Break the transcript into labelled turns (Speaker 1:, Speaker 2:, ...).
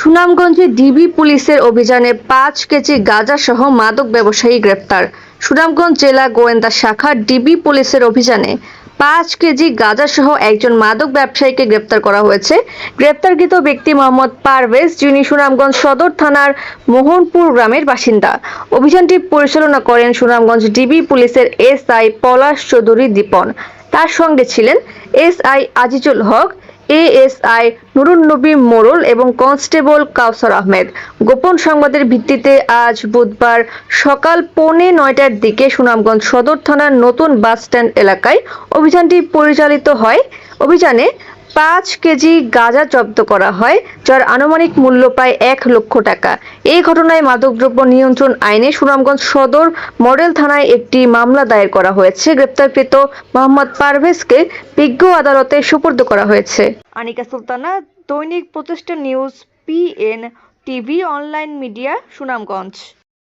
Speaker 1: সুনামগঞ্জে ডিবি পুলিশের অভিযানে পাঁচ কেজি গাঁজা সহ মাদক ব্যবসায়ী গ্রেপ্তার। সুনামগঞ্জ জেলা গোয়েন্দা শাখা ডিবি পুলিশের অভিযানে পাঁচ কেজি গাঁজা সহ একজন মাদক ব্যবসায়ীকে গ্রেপ্তার করা হয়েছে। গ্রেপ্তারকৃত ব্যক্তি মোহাম্মদ পারভেজ, যিনি সুনামগঞ্জ সদর থানার মোহনপুর গ্রামের বাসিন্দা। অভিযানটি পরিচালনা করেন সুনামগঞ্জ ডিবি পুলিশের এসআই পলাশ চৌধুরী দীপন। তার সঙ্গে ছিলেন এসআই আজিজুল হক এএসআই নুরুন নবী মোরল এবং কনস্টেবল কাউসার আহমেদ। গোপন সংবাদের ভিত্তিতে আজ বুধবার সকাল পৌনে নয়টার দিকে সুনামগঞ্জ সদর থানার নতুন বাস স্ট্যান্ড এলাকায় অভিযানটি পরিচালিত হয়। অভিযানে পাঁচ কেজি গাঁজা জব্দ করা হয়, যার আনুমানিক মূল্য প্রায় এক লক্ষ টাকা। এই ঘটনায় মাদকদ্রব্য নিয়ন্ত্রণ আইনে সুনামগঞ্জ সদর মডেল থানায় একটি মামলা দায়ের করা হয়েছে। গ্রেপ্তারকৃত মোহাম্মদ পারভেজকে বিজ্ঞ আদালতে সুপর্দ করা হয়েছে। আনিকা সুলতানা, দৈনিক প্রতিষ্ঠান news, PN TV, online media, Sunamganj.